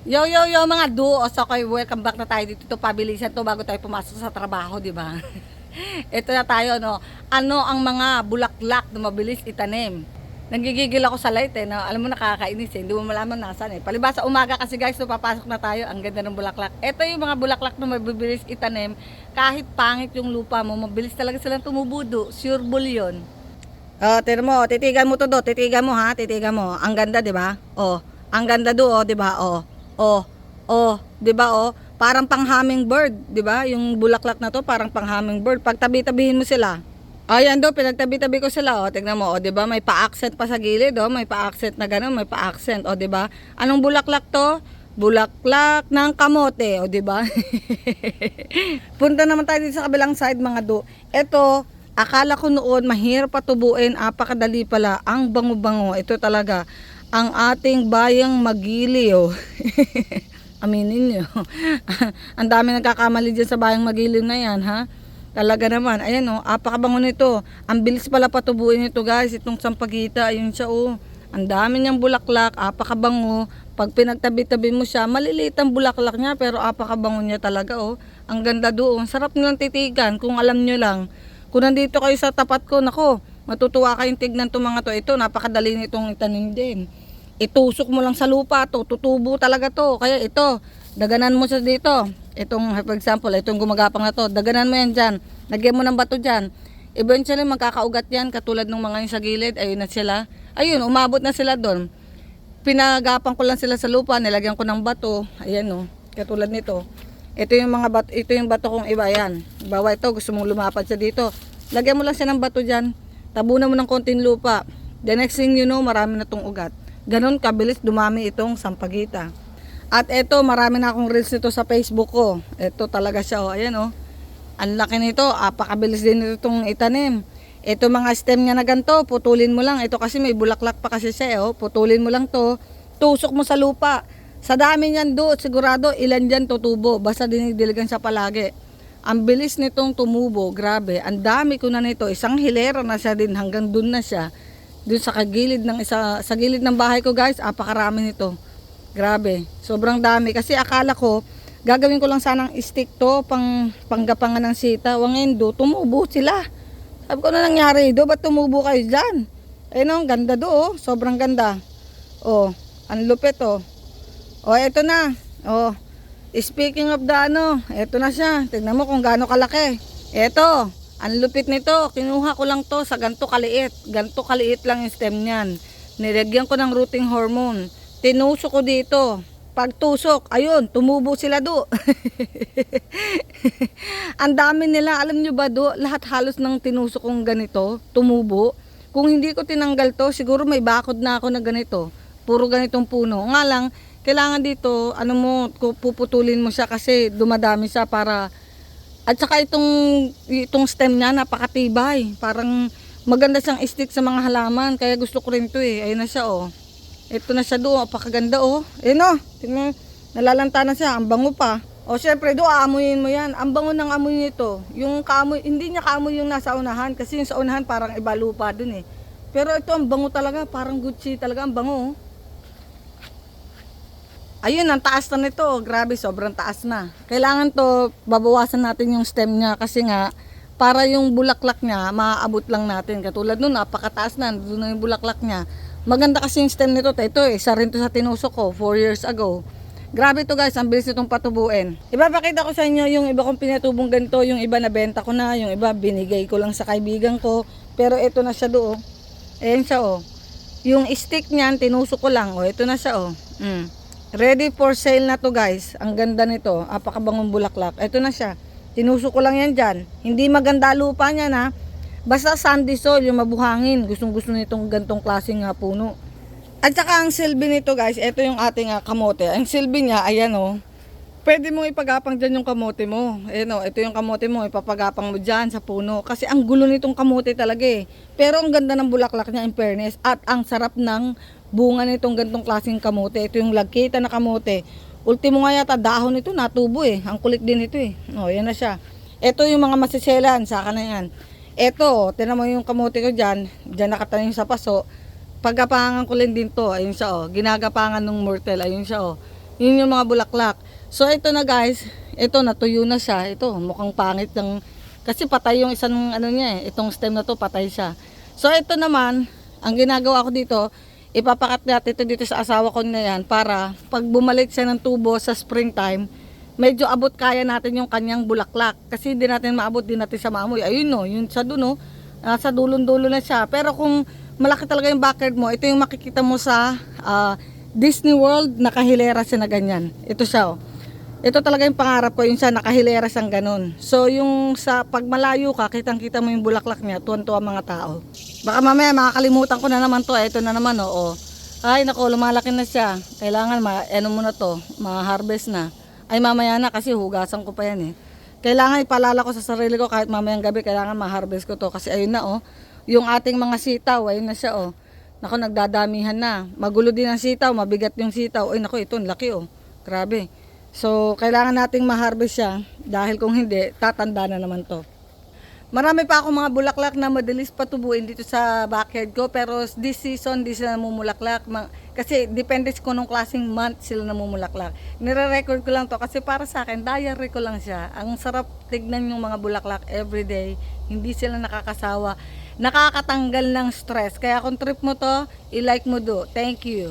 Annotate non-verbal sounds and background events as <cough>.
Yo, yo, yo mga duo. So, okay, welcome back na tayo dito. Ito, pabilisan to bago tayo pumasok sa trabaho, di ba? <laughs> Ito na tayo, no? Ano ang mga bulaklak na mabilis itanim? Nagigigil ako sa light, eh. No? Alam mo, nakakainis, eh. Hindi mo malaman nasan, eh. Palibasa umaga kasi, guys, so papasok na tayo. Ang ganda ng bulaklak. Ito yung mga bulaklak na mabilis itanim. Kahit pangit yung lupa mo, mabilis talaga silang tumubudo. Sure bull yun. Oh, tira mo, titigan mo to do, titigan mo ha, titigan mo. Ang ganda, 'di ba? Oh, ang ganda do, oh, 'di ba? Oh. Oh. Oh, 'di ba oh? Parang pang hummingbird, 'di ba? Yung bulaklak na to parang pang hummingbird. Pag tabi-tabihin mo sila. Ayan do, pinagtabi-tabi ko sila, oh. Tingnan mo, oh, 'di ba? May pa-accent pa sa gilid, oh. May pa-accent na gano'n, may pa-accent, oh, 'di ba? Anong bulaklak to? Bulaklak ng kamote, o di ba? <laughs> Punta naman tayo dito sa kabilang side mga do. Ito, akala ko noon mahirap patubuin, apakadali pala. Ang bango-bango, ito talaga ang ating bayang magiliw. <laughs> Aminin nyo. <laughs> ang dami nagkakamali dyan sa bayang magiliw na yan, ha? Talaga naman. Ayan o, apakabango nito. Ang bilis pala patubuin nito guys. Itong sampagita, ayun siya o. Ang dami niyang bulaklak, apakabango. Pag pinagtabi-tabi mo siya, maliliit ang bulaklak niya pero apakabango niya talaga oh. Ang ganda doon. Sarap nilang titigan kung alam niyo lang. Kung nandito kayo sa tapat ko, nako, matutuwa kayong tignan itong mga to. Ito, napakadali nitong itanim din. Itusok mo lang sa lupa to, tutubo talaga to. Kaya ito, daganan mo siya dito. Itong, for example, itong gumagapang na to, daganan mo yan dyan. Lagyan mo ng bato dyan. Eventually, magkakaugat yan, katulad ng mga yung sa gilid. Ayun na sila. Ayun, umabot na sila doon. Pinagapang ko lang sila sa lupa, nilagyan ko ng bato. Ayan o, katulad nito. Ito yung mga bato, ito yung bato kong iba yan. Bawa ito, gusto mong lumapad siya dito. Lagyan mo lang siya ng bato dyan. Tabunan mo ng konting lupa. The next thing you know, marami na tong ugat. Ganon kabilis dumami itong sampagita. At ito, marami na akong reels nito sa Facebook ko. Ito talaga siya, oh. Ayan, oh. Ang laki nito, apakabilis din nito itong itanim. Ito mga stem niya na ganito, putulin mo lang. Ito kasi may bulaklak pa kasi siya, eh, oh. Putulin mo lang to. Tusok mo sa lupa. Sa dami niyan do, sigurado ilan diyan tutubo. Basta dinidiligan siya palagi. Ang bilis nitong tumubo, grabe. Ang dami ko na nito. Isang hilera na siya din hanggang dun na siya. Dun sa kagilid ng isa, sa gilid ng bahay ko guys, apakarami nito. Grabe. Sobrang dami. Kasi akala ko, gagawin ko lang sanang stick to, pang panggapangan ng sita. Wangendo, tumubo sila. Sabi ko na nangyari do, ba't tumubo kayo dyan? Ayun ang ganda do, oh. sobrang ganda. Oh, ang lupit oh. Oh, eto na. Oh, speaking of the ano, eto na siya. Tingnan mo kung gaano kalaki. Eto, ang lupit nito. Kinuha ko lang to sa ganto kaliit. Ganto kaliit lang yung stem niyan. Nilagyan ko ng rooting hormone. Tinusok ko dito. Pagtusok, ayun, tumubo sila do. <laughs> ang dami nila, alam nyo ba do, lahat halos ng tinusok kong ganito, tumubo. Kung hindi ko tinanggal to, siguro may bakod na ako na ganito. Puro ganitong puno. Nga lang, kailangan dito, ano mo, puputulin mo siya kasi dumadami siya para at saka itong itong stem niya napakatibay. Parang maganda siyang stick sa mga halaman. Kaya gusto ko rin to eh. Ayun na siya oh. Ito na siya doon. Napakaganda oh. Ayun oh. Tingnan. Nalalanta na siya. Ang bango pa. O syempre do aamuyin mo yan. Ang bango ng amoy nito. Yung kaamoy, hindi niya kaamoy yung nasa unahan. Kasi yung sa unahan parang iba lupa dun eh. Pero ito ang bango talaga. Parang Gucci talaga. Ang bango oh. Ayun, ang taas na nito. Grabe, sobrang taas na. Kailangan to, babawasan natin yung stem niya kasi nga, para yung bulaklak niya, maaabot lang natin. Katulad nun, napakataas na, doon na yung bulaklak niya. Maganda kasi yung stem nito. Ito, eh, isa rin to sa tinusok ko, 4 years ago. Grabe to guys, ang bilis nitong patubuin. Ipapakita ko sa inyo yung iba kong pinatubong ganito, yung iba nabenta ko na, yung iba binigay ko lang sa kaibigan ko. Pero ito na siya doon. Ayan siya oh. Yung stick niyan, tinusok ko lang. Oh, ito na siya oh. Mm. Ready for sale na to guys. Ang ganda nito. Apakabangong bulaklak. Ito na siya. Tinusok ko lang yan dyan. Hindi maganda lupa niya na. Basta sandy soil, yung mabuhangin. Gustong gusto nitong gantong klaseng nga puno. At saka ang silbi nito guys, ito yung ating ah, kamote. Ang silbi niya, ayan oh. Pwede mo ipagapang dyan yung kamote mo. Ayan oh, ito yung kamote mo, ipapagapang mo dyan sa puno. Kasi ang gulo nitong kamote talaga eh. Pero ang ganda ng bulaklak niya in fairness. At ang sarap ng bunga nitong gantong klaseng kamote. Ito yung lagkita na kamote. Ultimo nga yata dahon nito natubo eh. Ang kulit din ito eh. Oh, yan na siya. Ito yung mga masiselan, saka na yan. Ito, tinan mo yung kamote ko dyan. Dyan nakatanim sa paso. Paggapangan ko lang din to. Ayun siya oh. Ginagapangan ng mortel. Ayun siya oh. Yun yung mga bulaklak. So ito na guys, ito natuyo na siya. Ito mukhang pangit ng kasi patay yung isang ano niya eh. Itong stem na to patay siya. So ito naman, ang ginagawa ko dito, ipapakat natin ito dito sa asawa ko na yan para pag bumalik siya ng tubo sa springtime, medyo abot kaya natin yung kanyang bulaklak. Kasi hindi natin maabot, din natin siya maamoy. Ayun no, yun sa dulo, nasa dulon-dulo na siya. Pero kung malaki talaga yung backyard mo, ito yung makikita mo sa ah, Disney World, nakahilera siya na ganyan. Ito siya oh. Ito talaga yung pangarap ko, yung siya nakahilera siyang ganun. So yung sa pag malayo ka, kitang-kita mo yung bulaklak niya, tuwan-tuwa mga tao. Baka mamaya makakalimutan ko na naman to, ito na naman oo. Ay nako, lumalaki na siya. Kailangan ma ano mo na to, ma-harvest na. Ay mamaya na kasi hugasan ko pa yan eh. Kailangan ipalala ko sa sarili ko kahit mamayang gabi kailangan ma-harvest ko to kasi ayun na oh. Yung ating mga sitaw, ayun na siya oh. Nako, nagdadamihan na. Magulo din ang sitaw, mabigat yung sitaw. Ay nako, ito, laki oh. Grabe. So, kailangan nating ma-harvest siya dahil kung hindi, tatanda na naman to. Marami pa akong mga bulaklak na madalis patubuin dito sa backyard ko pero this season di sila namumulaklak kasi depende kung anong klaseng month sila namumulaklak. Nire-record ko lang to kasi para sa akin diary ko lang siya. Ang sarap tignan yung mga bulaklak everyday. Hindi sila nakakasawa. Nakakatanggal ng stress. Kaya kung trip mo to, i-like mo do. Thank you.